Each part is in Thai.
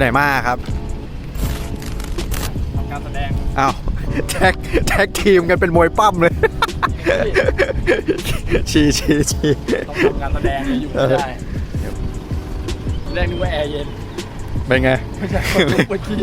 ไหนมาครับทำการแสดงอ้าวแท็กแท็กทีมกันเป็นมวยปั้มเลย ชีชีชีต้องทำการแสดงเนี่ยอยู่ไม่ได้แรกนึกว่าแอร์เย็นเป็นไงไม่ใช่คนลุกเมื่อกี้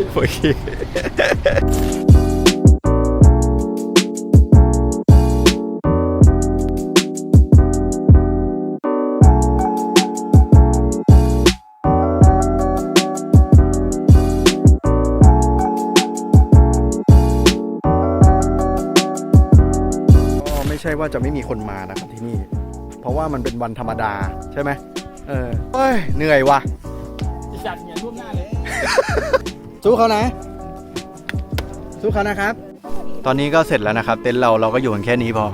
ใช่ว่าจะไม่มีคนมานะครับที่นี่ เพราะว่ามันเป็นวันธรรมดาใช่ไหมเออเฮ้ยเหนื่อยว่ะอีสัตว์เนี่ยท่วมหน้าเลย สู้เขานะ สู้เขานะครับ ตอนนี้ก็เสร็จแล้วนะครับ เต็นท์เราเราก็อยู่กันแค่นี้พอ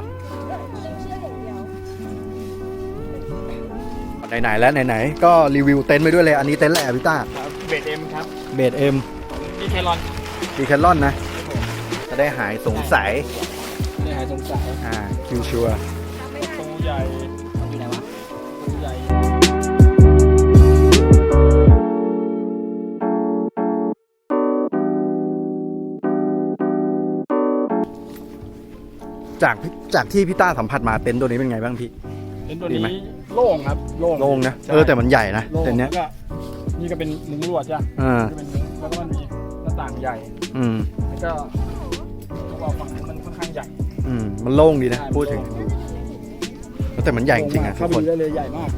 ไหนๆแล้วไหนๆก็รีวิวเต็นท์ไปด้วยเลย อันนี้เต็นท์แหละพี่ต้าครับเบดเอ็มครับเบดเอ็มนี่แครอนดีแคลอนนะ จะได้หายสงสัยนี่หายสงสัยอ่าคิวชัวร์ตูใหญ่อยู่ไหนวะตูใหญ่จากจากที่พี่ต้าสัมผัสมาเต็นท์ตัวนี้เป็นไงบ้างพี่ เป็นตัวดีไหม นี้โล่งครับ โล่ง โล่งนะใช่ เออแต่มันใหญ่นะโล่งเต็นท์เนี้ยแล้วก็นี่ก็เป็นมุ้งลวดใช่ไหมอ่านี่เป็นมุ้งแล้วก็มันมีหน้าต่างใหญ่ อืมแล้วก็เขาบอกฝั่งนี้มันค่อนข้างใหญ่ อืมมันโล่งดีนะใช่พูดถึงแต่มันใหญ่จริงๆอะทุเข้ากไปคนดูได้เลยใหญ่มาก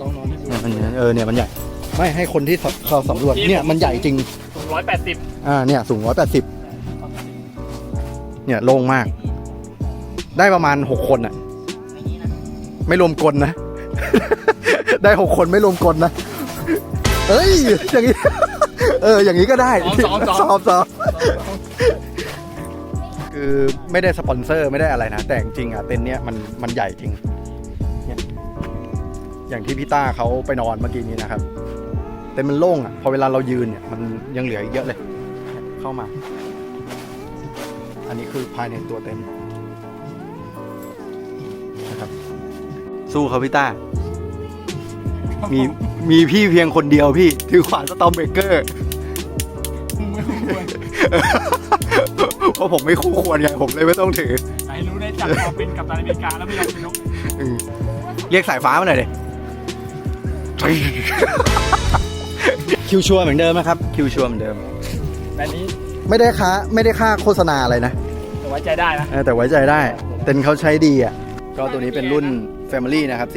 ลองนอนให้ดูเนี่ยมันเออเนี่ยมันใหญ่ ไม่ให้คนที่เขาสำรวจที่เนี่ยมันใหญ่จริง สูงร้อยแปดสิบอ่าเนี่ยสูงร้อยแปดสิบเนี่ยโล่งมาก ได้ประมาณหกคนอะไม่รวมกลนะ ได้หกคนไม่รวมกลนะ เอ้ย อย่างนี้ เออ อย่างนี้ก็ได้สองสองสอบสอบ คือไม่ได้สปอนเซอร์ไม่ได้อะไรนะ แต่จริงๆอะเต็นท์เนี้ยมันมันใหญ่จริงเนี่ยอย่างที่พี่ต้าเขาไปนอนเมื่อกี้นี้นะครับเต็นท์มันโล่งอะพอเวลาเรายืนเนี่ยมันยังเหลืออีกเยอะเลย เข้ามา อันนี้คือภายในตัวเต็นท์นะครับ สู้เขาพี่ต้า มีมีพี่เพียงคนเดียวพี่ ถือขวานสตอมเบเกอร์ไม่ควร เพราะผมไม่คู่ควรไงผมเลยไม่ต้องถือไหนรู้ได้จับเราเป็นกัปตันอเมริกาแล้วไม่ยอมเป็นนกอืมเรียกสายฟ้ามาหน่อยดิคิวชัวร์เหมือนเดิมนะครับ คิวชัวร์เหมือนเดิมแต่นี้ไม่ได้ค่าไม่ได้ค่าโฆษณาอะไรนะแต่ไว้ใจได้นะ เออแต่ไว้ใจได้เต็นท์เขาใช้ดีอะ ก็ตัวนี้เป็นรุ่น Family นะครับ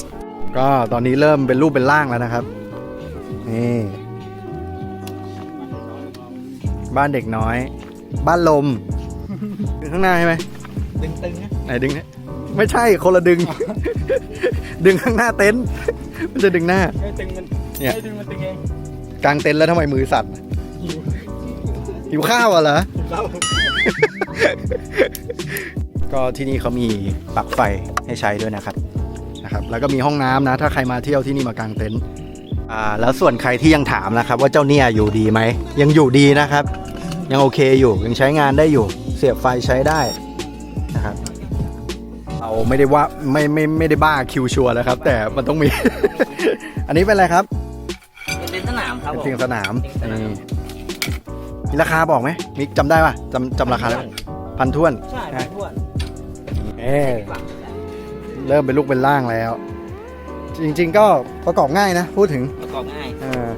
4.1 ก็ตอนนี้เริ่มเป็นรูปเป็นร่างแล้วนะครับ นี่ บ้านเด็กน้อย บ้านลม ดึงข้างหน้าใช่ไหมตึงๆนะไหนดึงเนี่ยไม่ใช่คนละดึง ดึงข้างหน้าเต็นท์ไม่ใช่ดึงหน้าไม่ตึงมันเนี่ยไม่ตึงมันตึงเองกลางเต็นท์แล้วทำไมมือสั่นหิวหิวข้าวอะเหรอแล้วก็ที่นี่เขามีปลั๊กไฟให้ใช้ด้วยนะครับนะครับ แล้วก็มีห้องน้ำนะ ถ้าใครมาเที่ยวที่นี่มากางเต็นท์อ่าแล้วส่วนใครที่ยังถามนะครับ ว่าเจ้าเนี่ยอยู่ดีไหมยังอยู่ดีนะครับ ยังโอเคอยู่ยังใช้งานได้อยู่ เสียบไฟใช้ได้นะครับเราไม่ได้ว่าไม่ไม่ไม่ได้บ้าคิวชัวร์แล้วครับ แต่มันต้องมี อันนี้เป็นอะไรครับเป็นสนามครับเป็นผมเตียงสนามเตียงสนามนี่มีราคาบอกไหมมิกจำได้ป่ะจำจำราคาได้ปะพันท้วนใช่นะทวนเอ๊ะเริ่มเป็นลูกเป็นร่างแล้ว จริง ๆ ก็ประกอบง่ายนะ พูดถึงประกอบง่ายเออ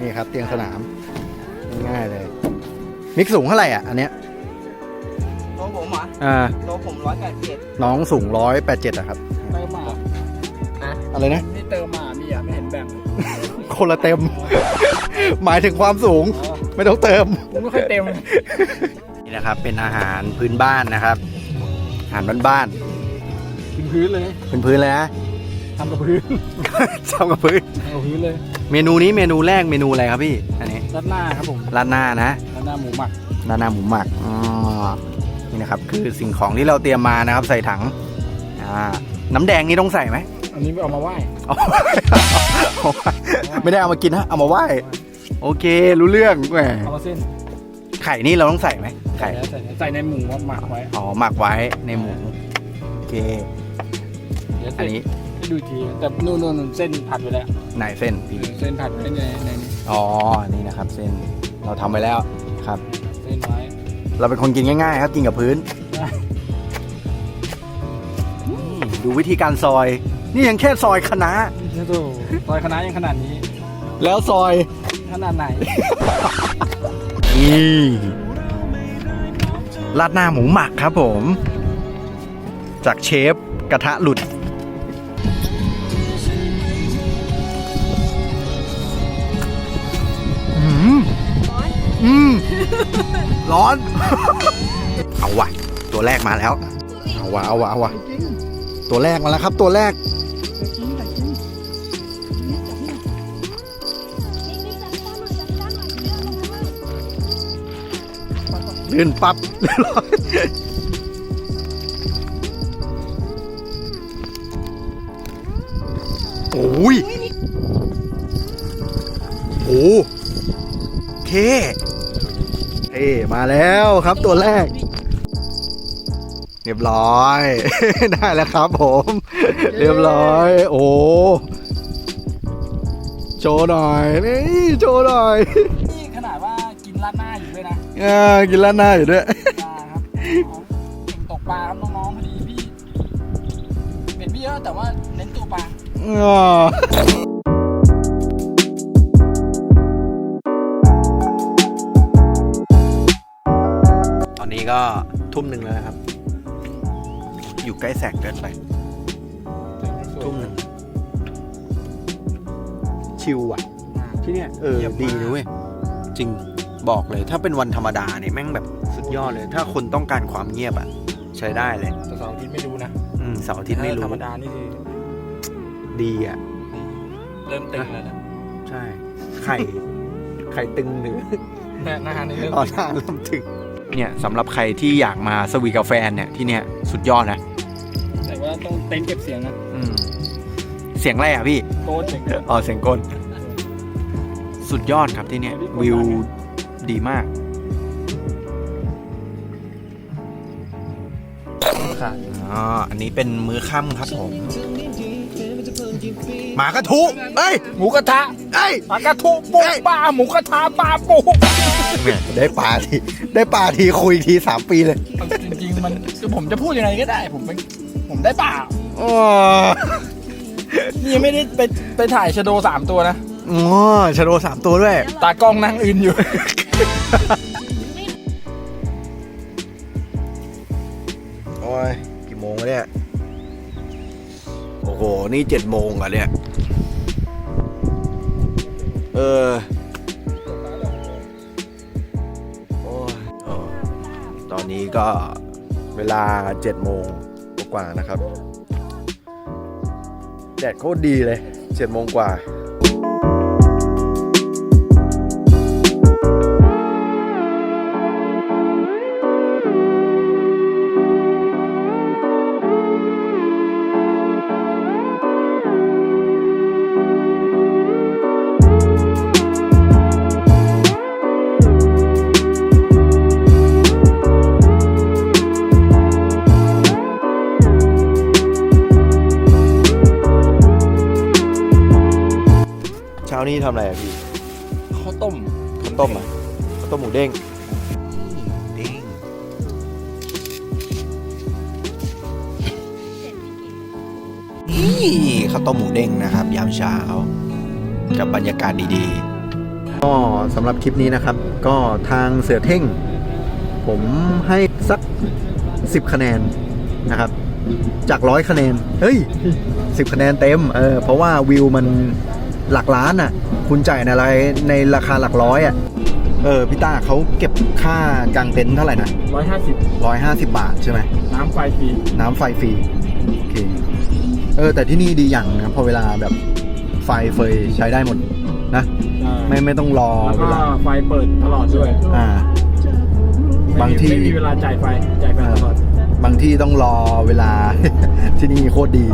นี่ครับ เตียงสนามง่ายๆเลย มิกสูงเท่าไหร่อะอันเนี้ยตัวผมเหรออ่าตัวผมร้อยแปดเจ็ดน้องสูงร้อยแปดเจ็ดอะครับ เติมมาอะไรนะ นี่เติมมามีอะไม่เห็นแบ่งเลยคนละเต็ม หมายถึงความสูงอ๋อไม่ต้องเติม ผมไม่ค่อยเต็ม นี่นะครับ เป็นอาหารพื้นบ้านนะครับ อาหารบ้านถึงพื้นเลยๆเป็นพื้นเลยนะ ทำกับพื้นทำกับพื้น ทำกับพื้นเลย เมนูนี้เมนูแรกเมนูอะไรครับพี่ อันนี้ ด้านหน้าครับผม ราดหน้านะด้าน หน้าหมูหมักราดหน้าหมูหมักอ๋อนี่นะครับ คือสิ่งของที่เราเตรียมมานะครับ ใส่ถังอ่าน้ำแดงนี่ต้องใส่ไหมอันนี้เอามาไหว้เอาเอาไม่ได้เอามากินนะเอามาไหว้โอเค รู้เรื่องแหมเอามาเส้นไข่นี่เราต้องใส่ไหมไข่ใส่ใส่ในหมูหมักไว้อ๋อหมักไว้ในหมูโอเค เดี๋ยวอันนี้ให้ดูอีกทีแต่นู่นนู่นเส้นผัดไปแล้วอไหนเส้นพี่เส้นผัดไว้ในในนี้อ๋อนี่นะครับ เส้นเราทำไปแล้ว ครับ เส้นไว้เราเป็นคนกินง่ายๆ ครับกินกับพื้นได้อืมดูวิธีการซอย นี่ยังแค่ซอยคะน้านี่ดูซอยคณะยังขนาดนี้ แล้วซอยขนาดไหน นี่ราดหน้าหมูหมักครับผม จากเชฟกระทะหลุด ร้อน เอาวะตัวแรกมาแล้ว เอาวะเอาวะเอาวะตัวแรกมาแล้วครับ ตัวแรก ลื่นปับ๊บเรียบร้อยโอ้ยโอ้เค เท่มาแล้วครับตัวแรก เรียบร้อย ได้แล้วครับผม เรียบร้อย โอ้โชว์หน่อยนี่โชว์หน่อยนี่ขนาดว่ากินราดหน้าอยู่ด้วยนะอ่ากินร้านหน้าอยู่ด้วยปลาครับของเก่งตกปลาครับน้องๆพอดีพี่เบ็ดพี่เยอะแต่ว่าเน้นตัวปลาอ๋อ ก็ทุ่มหนึ่งแล้วนะครับ อยู่ใกล้แสงเกินไปทุ่มหนึ่งชิลอะ ที่เนี่ยเออเยี่ยมมากดีนะเว้ยจริงบอกเลยถ้าเป็นวันธรรมดาเนี่ยแม่งแบบสุดยอดเลย ถ้าคนต้องการความเงียบอะ ใช้ได้เลยแต่เสาร์อาทิตย์ไม่รู้นะอืมเสาร์อาทิตย์ไม่ธรรู้รมดานี่คือดีอะ เริ่มตึงแล้วนะใช่ ไข่ ไข่ตึงหรือหน้าหน้านี่เริ่มอ๋อตึงหน้าเริ่มถึง เนี่ยสำหรับใครที่อยากมาสวีทกับแฟนเนี่ยที่เนี่ยสุดยอดนะแต่ว่าต้องเต็นท์เก็บเสียงนะอืมเสียงอะไรอะพี่โกนเสียงอ๋อเสียงกลสุดยอดครับที่เนี่ยวิวดีมากอ๋ออันนี้เป็นมื้อค่ำครับผม หมากระทุเอ้ยหมูกระทะเอ้ยปลากระทุปูปลาหมูกระทะปลาปูเนี่ยได้ปลาทีได้ปลาทีคุยทีสามปีเลยจริงๆมันคือผมจะพูดยังไงก็ได้ ผมเป็นผมได้เปล่าอ๋อนี่ยังไม่ได้ไปไปถ่ายชะโดสามตัวนะอ๋อชะโดสามตัวด้วย ตากล้องนั่งอื่นอยู่โอ้ยกี่โมงแล้วเนี่ย โอ้โห นี่เจ็ดโมงอะเนี่ย เออโอ้ยตอนนี้ก็เวลาเจ็ดโมงกว่านะครับ แดดโคตรดีเลยเจ็ดโมงกว่า นี้ทำอะไรอะพี่ข้าวต้มข้าวต้มอะข้าวต้มหมูเด้งเด้งนี่ข้าวต้มหมูเด้งนะครับ ยามเช้า กับบรรยากาศดีๆ ก็สำหรับคลิปนี้นะครับ ก็ทางเสือเท่ง ผมให้สัก 10 คะแนนนะครับ จากร้อยคะแนน เฮ้ย 10 คะแนนเต็ม เออ เพราะว่าวิวมัน หลักล้านอะ คุณจ่ายในอะไรในราคาหลักร้อยอะเออพี่ต้าเขาเก็บค่ากางเต็นท์เท่าไหร่นะร้อยห้าสิบร้อยห้าสิบบาทใช่ไหมน้ำไฟฟรีน้ำไฟฟรีโอเคเออแต่ที่นี่ดีอย่างนะพอเวลาแบบไฟเฟยใช้ได้หมดนะ ไม่ไม่ต้องรอแล้วเวก็ลาไฟเปิดตลอดด้วยอ่า บางที่ ไม่มีเวลาจ่ายไฟจ่ายไฟตลอดบางที่ต้องรอเวลา ที่นี่โคตรดี